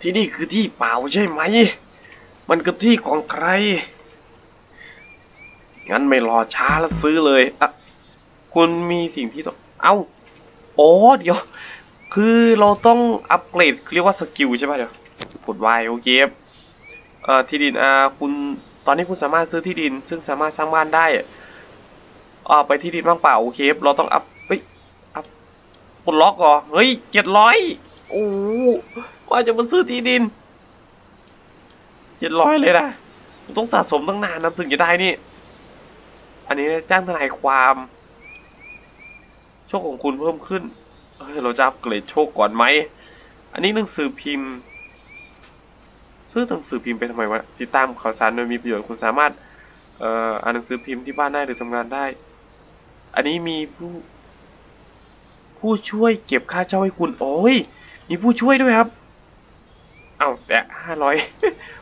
ที่นี่คือที่เปล่าใช่ไหม มันคือที่ของใคร งั้นไม่รอช้าแล้วซื้อเลยอะคุณมีสิ่งที่ต้อง เอ้าอ๋อเดี๋ยว คือเราต้องอัปเกรดเรียกว่าสกิลใช่ป่ะเดี๋ยว กด Y โอเคบเอ่อที่ดินอ่าคุณ ตอนนี้คุณสามารถซื้อที่ดิน ซึ่งสามารถสร้างบ้านได้อ่าไปที่ดินบ้างเปล่าโอเคบเราต้องอัพเฮ้ย อัพปลดล็อกเหรอเฮ้ยเจ็ดร้อย โอ้ว่าจะมาซื้อที่ดินเจ็ดร้อยเลยนะต้องสะสมตั้งนานนะถึงจะได้นี่ อันนี้จ้างทนายความ โชคของคุณเพิ่มขึ้นเฮ้ยเราจะอัปเกรดโชคก่อนไหม อันนี้หนังสือพิมพ์ ซื้อหนังสือพิมพ์ไปทำไมวะ ติดตามข่าวสารโดยมีประโยชน์คุณสามารถเอ่ออ่านหนังสือพิมพ์ที่บ้านได้หรือทำงานได้ อันนี้มีผู้ ผู้ช่วยเก็บค่าเช่าให้คุณ โอ้ย มีผู้ช่วยด้วยครับ เอาแต่ห้าร้อย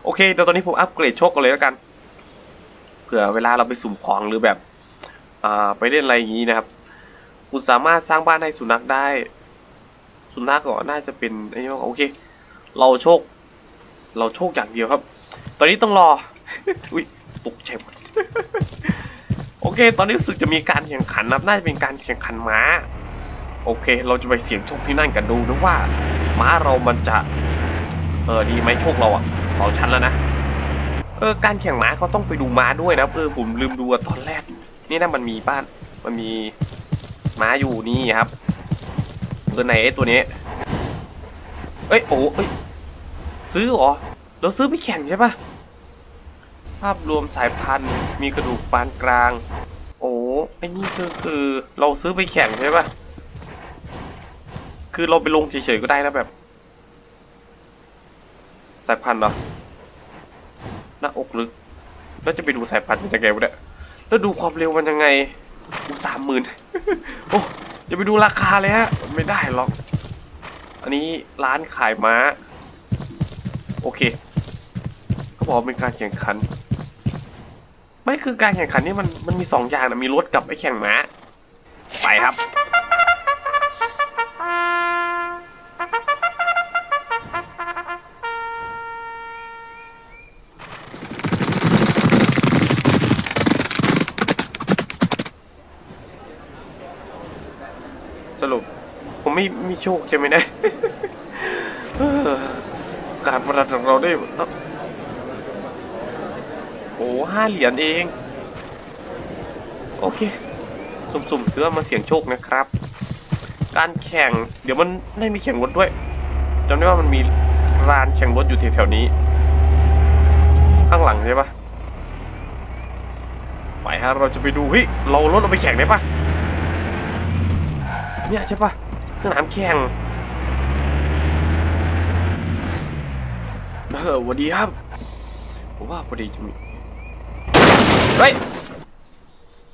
โอเคเดี๋ยวตอนนี้ผมอัปเกรดโชคกันเลยแล้วกัน เผื่อเวลาเราไปสุ่มของหรือแบบอ่าไปเล่นอะไรอย่างนี้นะครับ คุณสามารถสร้างบ้านให้สุนัขได้ สุนัขก็น่าจะเป็นไอ้นี่โอเค เราโชค เราโชคอย่างเดียวครับ ตอนนี้ต้องรอ อุ้ยตกใจหมดโอเค ตอนนี้รู้สึกจะมีการแข่งขันนับน่าจะเป็นการแข่งขันม้า โอเค เราจะไปเสี่ยงโชคที่นั่นกันดูนะว่า ม้าเรามันจะ เออดีไหมโชคเราอะสองชั้นแล้วนะ เออการแข่งม้าเขาต้องไปดูม้าด้วยนะเออผมลืมดูตอนแรก นี่นะมันมีบ้าน มันมีม้าอยู่นี่ครับเออไหนตัวนี้ เอ้ยโอ้เอ้ยซื้อเหรอเราซื้อไปแข่งใช่ปะภาพรวมสายพันธุ์มีกระดูกปานกลาง โอ้ไอ้นี่คือคือเราซื้อไปแข่งใช่ปะ คือเราไปลงเฉยๆก็ได้นะแบบสายพันธุ์เหรอหน้าอกลึกแล้วจะไปดูสายพันธุ์มันยังไงวะเนี่ยแล้วดูความเร็วมันยังไงสามหมื่นโอ้จะไปดูราคาเลยฮะไม่ได้หรอก อันนี้ร้านขายม้า โอเคก็บอกเป็นการแข่งขัน ไม่คือการแข่งขันนี่มันมันมีสองอย่างนะมีรถกับไอ้แข่งม้า ไปครับ โชคใช่ไหมนะการประดับของเราได้เอ้โอ้ห้าเหรียญเอง โอเค สุ่มๆถือมาเสี่ยงโชคนะครับ การแข่งเดี๋ยวมันได้มีแข่งรถด้วยจำได้ว่ามันมีร้านแข่งรถอยู่แถวๆนี้ ข้างหลังใช่ปะไปฮะเราจะไปดูเฮ้ยเรารถเราไปแข่งได้ปะเนี่ยใช่ปะ สนามแข่งเออสวัสดีครับ ผมว่าพอดีจะมี เฮ้ย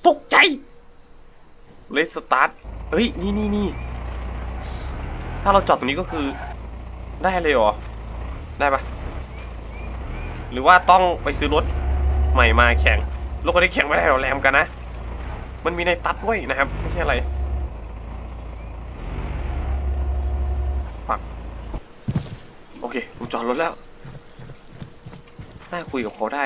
ตกใจ เลสตาร์ทเฮ้ย นี่นี่นี่ ถ้าเราจอดตรงนี้ก็คือ ได้เลยเหรอ ได้ปะหรือว่าต้องไปซื้อรถใหม่มาแข่ง รถก็ได้แข่งไม่ได้หรอแรมกันนะ มันมีในตัดไว้นะครับ ไม่ใช่อะไร ปัก โอ เคผมจอดรถแล้วน่าคุยกับเขาได้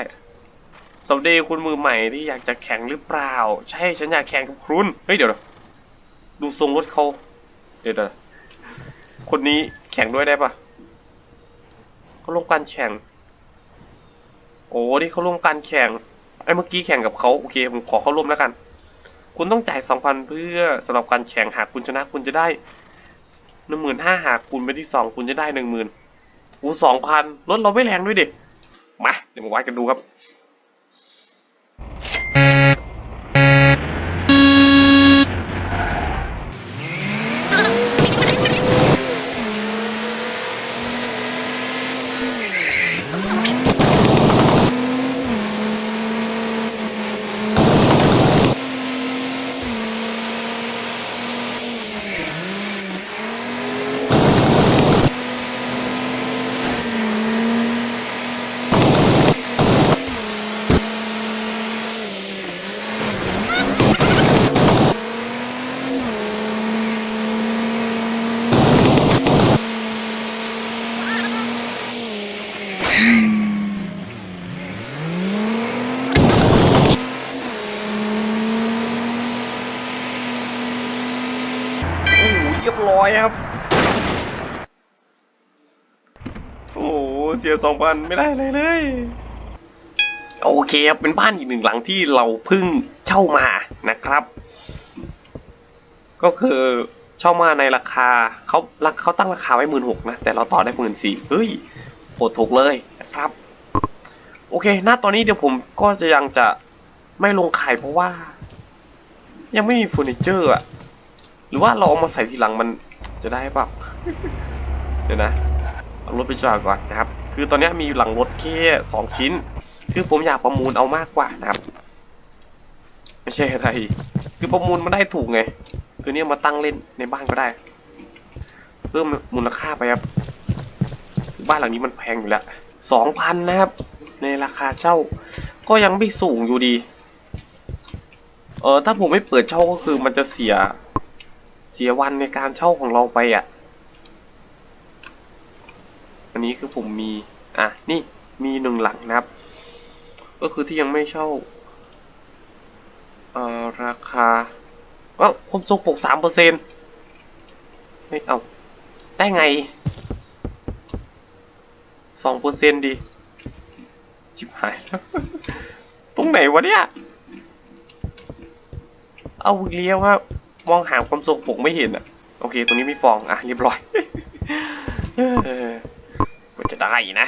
สวัสดีคุณมือใหม่ที่อยากจะแข่งหรือเปล่า ใช่ฉันอยากแข่งกับคุณเฮ้ยเดี๋ยวดูทรงรถเขาเดี๋ยวคนนี้แข่งด้วยได้ปะเขาร่วมการแข่ง โอ้นี่เขาร่วมการแข่งไอ้เมื่อกี้แข่งกับเขาโอเคผมขอเข้าร่วมแล้วกัน คุณต้องจ่ายสองพันเพื่อสำหรับการแข่งหากคุณชนะคุณจะได้หนึ่งหมื่นห้าหากคุณไปที่สองคุณจะได้หนึ่งหมื่น สองพันรถเราไม่แรงด้วยดิ มา เดี๋ยวมาวัดกันดูครับ สียสองพันไม่ได้เลยเลย โอเคครับเป็นบ้านอีกหนึ่งหลังที่เราเพิ่งเช่ามานะครับ ก็คือเช่ามาในราคาเขาเขาตั้งราคาไว้หมื่นหกนะ แต่เราต่อได้หมื่นสี่เฮ้ยโหดถูกเลยนะครับ โอเคณตอนนี้เดี๋ยวผมก็จะยังจะไม่ลงขายเพราะว่า ยังไม่มีเฟอร์นิเจอร์อะหรือว่าเราเอามาใส่ทีหลังมันจะได้ปล่าเดี๋ยวนะเอารถไปจอดก่อนนะครับ คือตอนนี้มีหลังรถแค่สองชิ้น คือผมอยากประมูลเอามากกว่านะครับ ไม่ใช่อะไร คือประมูลมันได้ถูกไง คือเนี่ยมาตั้งเล่นในบ้านก็ได้ เพิ่มมูลค่าไปครับ บ้านหลังนี้มันแพงอยู่แล้วสองพันนะครับ ในราคาเช่า ก็ยังไม่สูงอยู่ดี เออถ้าผมไม่เปิดเช่าก็คือมันจะเสีย เสียวันในการเช่าของเราไปอะ อันนี้คือผมมีอะนี่มีหนึ่งหลังนะครับ ก็คือที่ยังไม่เช่าเอ่อราคาเอ้าผมส่งปกสามเปอร์เซ็นต์ไม่เอาได้ไงสองเปอร์เซ็นต์ดีชิบหายแล้วตรงไหนวะเนี่ย เอาเลี้ยวครับ มองหาความทรงปกไม่เห็นอะ โอเค ตรงนี้มีฟอง อะ เรียบร้อยเออมัน ได้นะ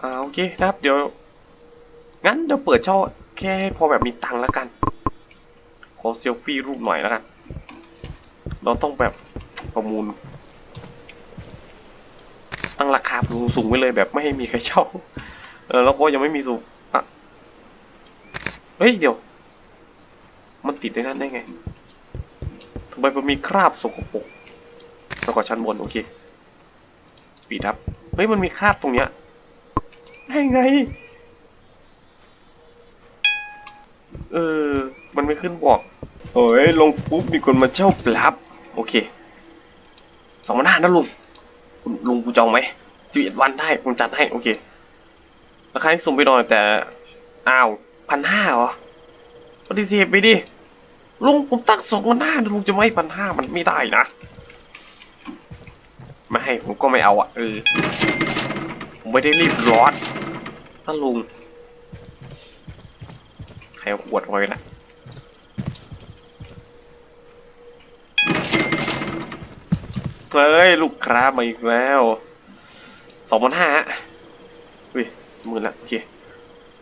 อ่าโอเคนะครับ เดี๋ยว งั้นเดี๋ยวเปิดช่อแค่ให้พอแบบมีตังค์แล้วกัน ขอเซลฟี่รูปหน่อยแล้วกัน เราต้องแบบประมูล ตั้งราคาสูงๆไว้เลยแบบไม่ให้มีใครเช่าเออแล้วก็ยังไม่มีสูงอะเฮ้ยเดี๋ยว มันติดได้นั่นได้ไงทำไมมันมีคราบสกปรกแล้วก็ชั้นบนโอเค ปิดครับ เฮ้ย มันมีคาบตรงเนี้ยได้ไง เออ มันไม่ขึ้นบอก โอ้ย ลงปุ๊บมีคนมาเช่าปลับ โอเค สองพันห้านะลุง ลุงกูจองไหมสิบเอ็ดวันได้ผมจัดให้ โอเค ราคาที่สูงไปหน่อยแต่ อ้าวพันห้าเหรอปฏิเสธไปดิ ลุงผมตั้งสองพันห้าลุงจะไม่พันห้ามันไม่ได้นะ ให้ผมก็ไม่เอาอะเออผมไม่ได้รีบร้อนถ้าลุงใครเอาขวดไว้นะเฮ้ยลูกค้ามาอีกแล้วสองพันห้าอุ้ยหมื่นละโอเค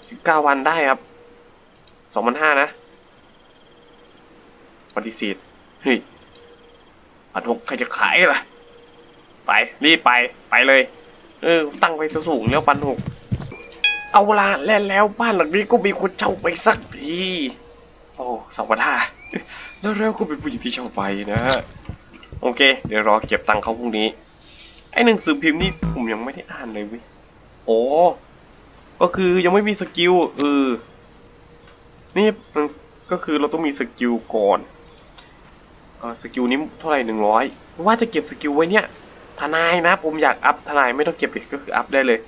สิบเก้าวันได้ครับสองพันห้านะปฏิเสธเฮ้ยพันหกใครจะขายล่ะ ไปรีบไปไปเลย เออ ตั้งไปสูงแล้วพันหก เอาละแล้วแล้วบ้านหลังนี้ก็มีคนเช่าไปสักทีโอ้สองพันห้าแล้วแล้วก็เป็นผู้หญิงที่เช่าไปนะโอเค เดี๋ยวรอเก็บตังค์เขาพรุ่งนี้ ไอ้หนังสือพิมพ์นี่ผมยังไม่ได้อ่านเลยวิโอ้ก็คือยังไม่มีสกิลเออนี่มันก็คือเราต้องมีสกิลก่อนเออสกิลนี้เท่าไหร่หนึ่งร้อยว่าจะเก็บสกิลไว้เนี่ย ทนายนะผมอยากอัพทนายไม่ต้องเก็บอีกก็คืออัพได้เลย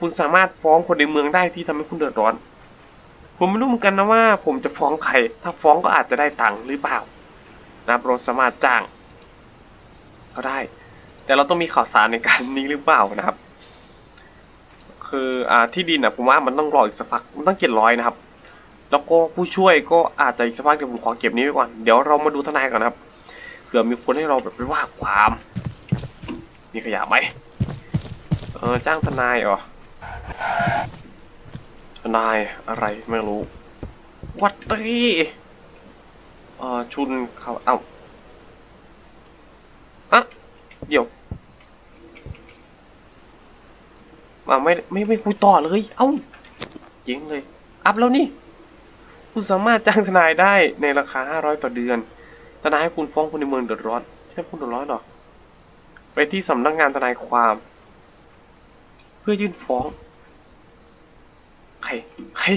คุณสามารถฟ้องคนในเมืองได้ที่ทำให้คุณเดือดร้อน ผมไม่รู้เหมือนกันนะว่า ผมจะฟ้องใคร ถ้าฟ้องก็อาจจะได้ตังค์หรือเปล่านะเราสามารถจ้างก็ได้ แต่เราต้องมีข่าวสารในการนี้หรือเปล่านะครับ คืออ่าที่ดินอะผมว่ามันต้องรออีกสักพักมันต้องเก็บร้อยนะครับ แล้วก็ผู้ช่วยก็อาจจะอีกสักพักเดี๋ยวผมขอเก็บนี้ไว้ก่อนเดี๋ยวเรามาดูทนายก่อนนะครับเผื่อมีคนให้เราแบบไปว่าความ มีขยะไหมเออจ้างทนายเหรอทนายอะไรไม่รู้ วัดดีเออชุนเขาเอ้าอะเดี๋ยวมาไม่ไม่ไม่คุยต่อเลย เอ้าเจ๊งเลย อัพแล้วนี่ คุณสามารถจ้างทนายได้ในราคา 500 ต่อเดือน ทนายให้คุณฟ้องคนในเมืองเดือดร้อน ใช่คุณเดือดร้อนหรอ ไปที่สำนักงานทนายความ เพื่อยื่นฟ้อง ใคร ใคร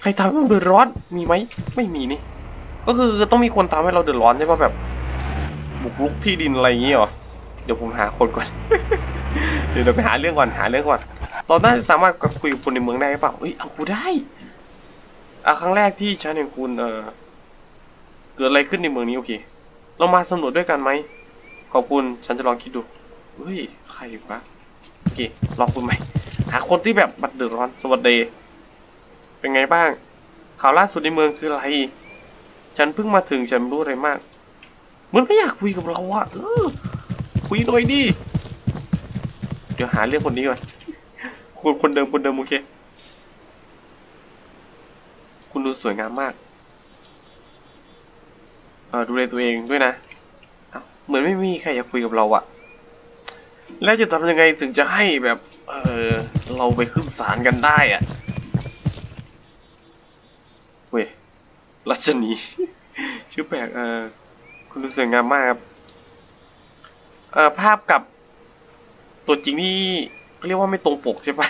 ใครทำให้เราเดือดร้อน มีไหม ไม่มีนี่ ก็คือต้องมีคนทำให้เราเดือดร้อนใช่ป่ะแบบ บุกรุกที่ดินอะไรอย่างงี้เหรอ เดี๋ยวผมหาคนก่อน เดี๋ยวเราไปหาเรื่องก่อน หาเรื่องก่อน เราน่าจะสามารถคุยกับคนในเมืองได้หรือเปล่าเฮ้ย เอากูได้อะครั้งแรกที่ฉันเห็นคุณ เออเกิดอะไรขึ้นในเมืองนี้โอเค เรามาสำรวจด้วยกันไหม ขอบคุณฉันจะลองคิดดูเฮ้ยใครวะโอเคลองคุณไหมหาคนที่แบบบัดเดือดร้อนสวัสดีเป็นไงบ้าง ข่าวล่าสุดในเมืองคืออะไร ฉันเพิ่งมาถึงฉันไม่รู้อะไรมากมันไม่อยากคุยกับเราอะเออคุยหน่อยดิเดี๋ยวหาเรื่องคนนี้ก่อนคนคนเดิมคนเดิมโอเค คุณดูสวยงามมากเออดูแลตัวเองด้วยนะ เหมือนไม่มีใครอยากคุยกับเราอะแล้วจะทำยังไงถึงจะให้แบบ เออเราไปขึ้นศาลกันได้อะเว้ยรัชนี ชื่อแปลกเออคุณดูสวยงามมากครับเอ่อภาพกับตัวจริงนี่เรียกว่าไม่ตรงปกใช่ปะ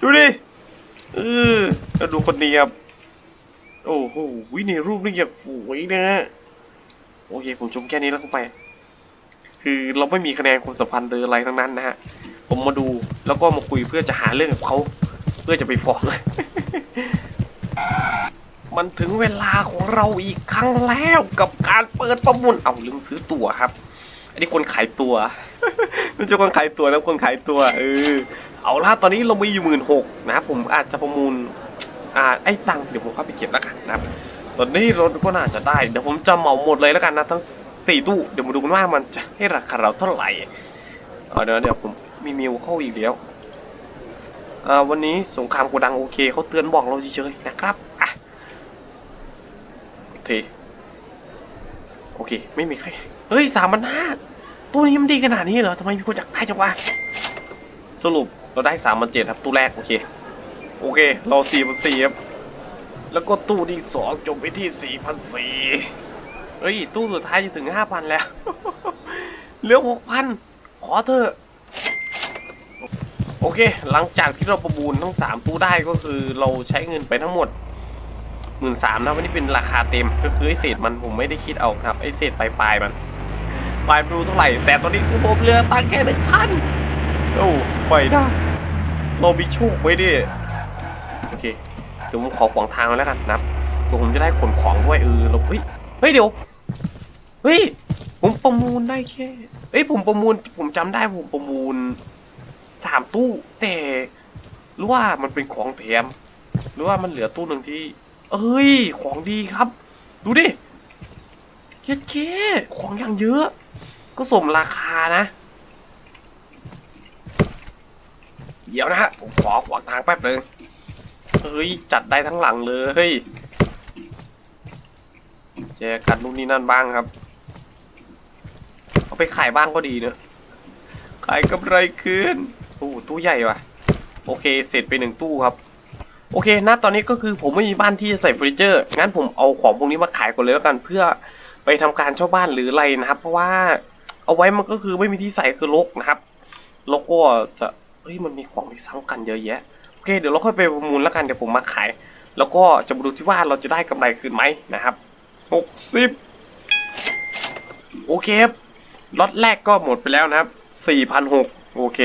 ดูดิเออแล้วดูคนนี้ครับ โอ้โหวิในรูปนี่อย่างสวยนะฮะ โอเคผมชมแค่นี้แล้วเข้าไป คือเราไม่มีคะแนนความสัมพันธ์หรืออะไรทั้งนั้นนะฮะ ผมมาดูแล้วก็มาคุยเพื่อจะหาเรื่องกับเขา เพื่อจะไปฟ้องมันถึงเวลาของเราอีกครั้งแล้วกับการเปิดประมูลเอาลืมซื้อตั๋วครับ อันนี้คนขายตัวไม่ใช่คนขายตัวนะคนขายตัวเออเอาล่ะตอนนี้เรามีอยู่หมื่นหกนะ ผมอาจจะประมูลอ่าไอ้ตังค์เดี๋ยวผมเข้าไปเก็บแล้วกันนะครับ ตอนนี้รถก็น่าจะได้ เดี๋ยวผมจะเหมาหมดเลยแล้วกันนะทั้งสี่ตู้ เดี๋ยวมาดูกันว่ามันจะให้ราคาเราเท่าไหร่เดี๋ยวเดี๋ยวผมมีมิวเข้าอีกแล้ววันนี้สงครามโกดังโอเคเขาเตือนบอกเราเฉยๆนะครับอะโอเคโอเค ไม่มีใคร เฮ้ยสามพันห้าตัวนี้มันดีขนาดนี้เหรอทำไมมีคนอยากได้จังวะสรุปเราได้สามพันเจ็ดครับตู้แรก โอเค โอเค เราสี่พันสี่ครับ แล้วก็ตู้ที่สองจบไปที่สี่พันสี่เฮ้ย ตู้สุดท้ายจะถึงห้าพันแล้ว เหลือหกพันขอเถอะ โอเค หลังจากที่เราประมูลทั้งสามตู้ได้ก็คือเราใช้เงินไปทั้งหมดหมื่นสามนะวันนี้เป็นราคาเต็มก็คือไอ้เศษมันผมไม่ได้คิดเอาครับไอ้เศษปลายๆมันปลายไม่รู้เท่าไหร่ แต่ตอนนี้คือผมเหลือตังค์แค่หนึ่งพันโอ้ไปได้เรามีโชคไว้ดิโอเค เดี๋ยวผมขอขวางทางแล้วกันนะครับเดี๋ยวผมจะได้ขนของด้วยเออเราเฮ้ยเฮ้ยเดี๋ยวเฮ้ยผมประมูลได้แค่เอ้ยผมประมูล ผมจำได้ผมประมูลสามตู้ แต่หรือว่ามันเป็นของแถมหรือว่ามันเหลือตู้หนึ่งที่ เอ้ย ของดีครับ ดูดิเย็ดเคของอย่างเยอะ ก็สมราคานะ เดี๋ยวนะฮะผมขอขวางทางแป๊บนึง เฮ้ย จัดได้ทั้งหลังเลยเฮ้ยแจกันนู่นนี่นั่นบ้างครับ เอาไปขายบ้างก็ดีเนอะขายกำไรขึ้นโอ้ตู้ใหญ่ว่ะ โอเค เสร็จไปหนึ่งตู้ครับ โอเคนะตอนนี้ก็คือผมไม่มีบ้านที่จะใส่เฟอร์นิเจอร์ งั้นผมเอาของพวกนี้มาขายก่อนเลยแล้วกันเพื่อไปทำการเช่าบ้านหรืออะไรนะครับ เพราะว่าเอาไว้มันก็คือไม่มีที่ใส่คือรกนะครับรกก็จะเฮ้ยมันมีของที่ซ้ำกันเยอะแยะ เคเดี๋ยวเราค่อยไปประมูลแล้วกันเดี๋ยวผมมาขาย แล้วก็จะมาดูที่ว่าเราจะได้กำไรคืนไหมนะครับหกสิบโอเคครับล็อตแรกก็หมดไปแล้วนะครับสี่พันหกโอเค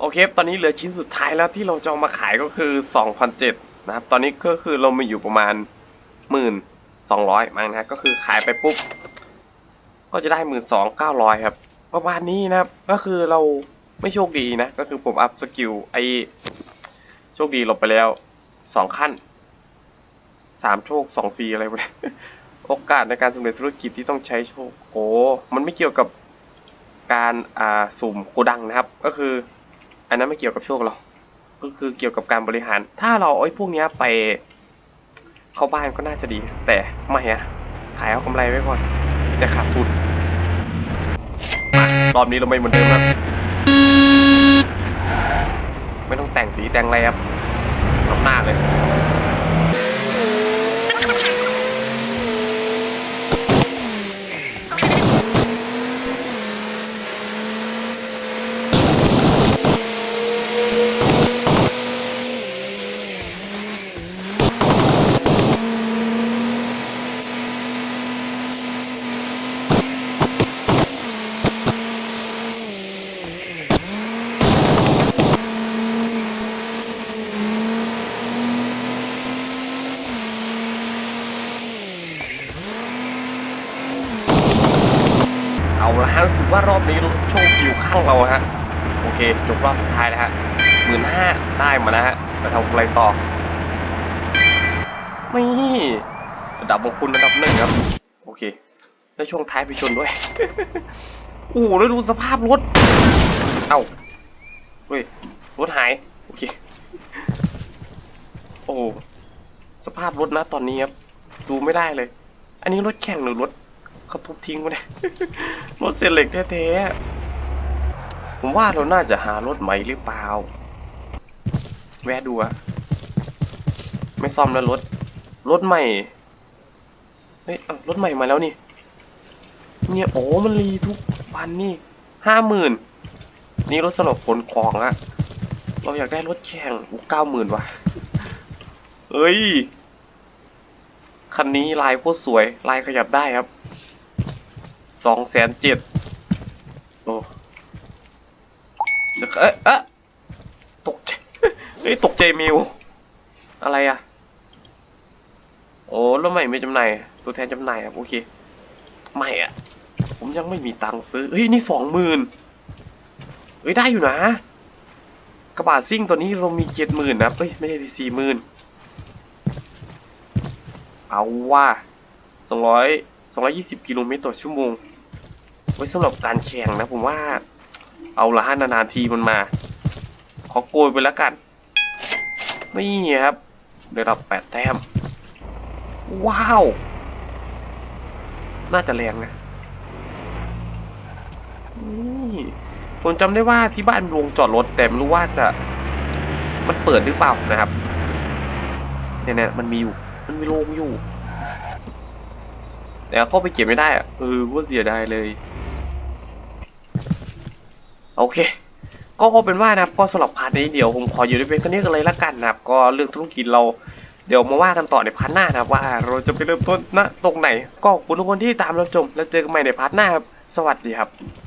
โอเคตอนนี้เหลือชิ้นสุดท้ายแล้วที่เราจะเอามาขายก็คือสองพันเจ็ดนะครับตอนนี้ก็คือเรามีอยู่ประมาณหมื่นสองร้อยมั้งนะก็คือขายไปปุ๊บก็จะได้หมื่นสองเก้าร้อยครับประมาณนี้นะครับก็คือเราไม่โชคดีนะ ก็คือผมอัพสกิลไอ โชคดีหลงไปแล้วสองขั้นสามโชคสองซีอะไรไปโอกาสในการสำเร็จธุรกิจที่ต้องใช้โชคโอ้มันไม่เกี่ยวกับการอ่าสุ่มโกดังนะครับ ก็คือ อันนั้นไม่เกี่ยวกับโชคหรอกก็คือเกี่ยวกับการบริหาร ถ้าเราเอาไอ้พวกเนี้ยไป เข้าบ้านก็น่าจะดี แต่ไม่อะขายเอากำไรไว้ก่อนจะขาดทุนรอบนี้เราไม่เหมือนเดิมครับ ไม่ต้องแต่งสีแต่งอะไรครับน้ำหน้าเลย จบรอบสุดท้ายแล้วฮะหมื่นห้าได้มาแล้วฮะไปทำอะไรต่อไม่ระดับของคุณระดับหนึ่งครับ โอเค แล้วช่วงท้ายไปชนด้วยโอ้แล้วดูสภาพรถ เอ้าเฮ้ยรถหาย โอเค โอ้สภาพรถนะตอนนี้ครับ ดูไม่ได้เลย อันนี้รถแข่งหรือรถเขาทุบทิ้งไปเนี่ยรถเซเหล็กแท้ๆ ผมว่าเราน่าจะหารถใหม่หรือเปล่า แวะดูอะไม่ซ่อมแล้วรถ รถใหม่ เฮ้ยรถใหม่มาแล้วนี่ เนี่ยโอ้มันรีทุกวันนี่ห้าหมื่นนี่รถสำหรับขนของอะเราอยากได้รถแข่งอู้เก้าหมื่นว่ะเอ้ย คันนี้ลายโคตรสวย ลายขยับได้ครับสองแสนเจ็ดโอ้ เอ๊ะเอ๊ะตกใจเฮ้ยตกใจมิว อะไรอะโอ้รถใหม่ไม่จำหน่ายตัวแทนจำหน่ายครับโอเค ไม่อะผมยังไม่มีตังค์ซื้อ เฮ้ย นี่สองหมื่นเฮ้ย ได้อยู่นะ กระบะซิ่งตัวนี้เรามีเจ็ดหมื่นนะเอ้ย ไม่ใช่สี่หมื่นเอาว่าสองร้อยสองร้อยยี่สิบกิโลเมตรต่อชั่วโมง ไว้สำหรับการแข่งนะผมว่า เอาละฮะนานๆทีมันมา ขอโกยไปแล้วกัน นี่ครับ ได้รับแปดแต้ม ว้าว น่าจะแรงนะนี่ผมจำได้ว่าที่บ้านมีโรงจอดรถ แต่ไม่รู้ว่าจะมันเปิดหรือเปล่านะครับเนี่ยเนี่ยมันมีอยู่ มันมีโรงอยู่ แต่เข้าไปเก็บไม่ได้อะเออว่าเสียดายเลย โอเค ก็ก็เป็นว่านะครับก็สำหรับพาร์ทนี้เดี๋ยวผมขออยู่ในเพียงเท่านี้กันเลยละกันนะครับ ก็เรื่องธุรกิจเราเดี๋ยวมาว่ากันต่อในพาร์ทหน้านะครับว่าเราจะไปเริ่มต้นณตรงไหน ก็ขอบคุณทุกคนที่ตามรับชมแล้วเจอกันใหม่ในพาร์ทหน้าครับ สวัสดีครับ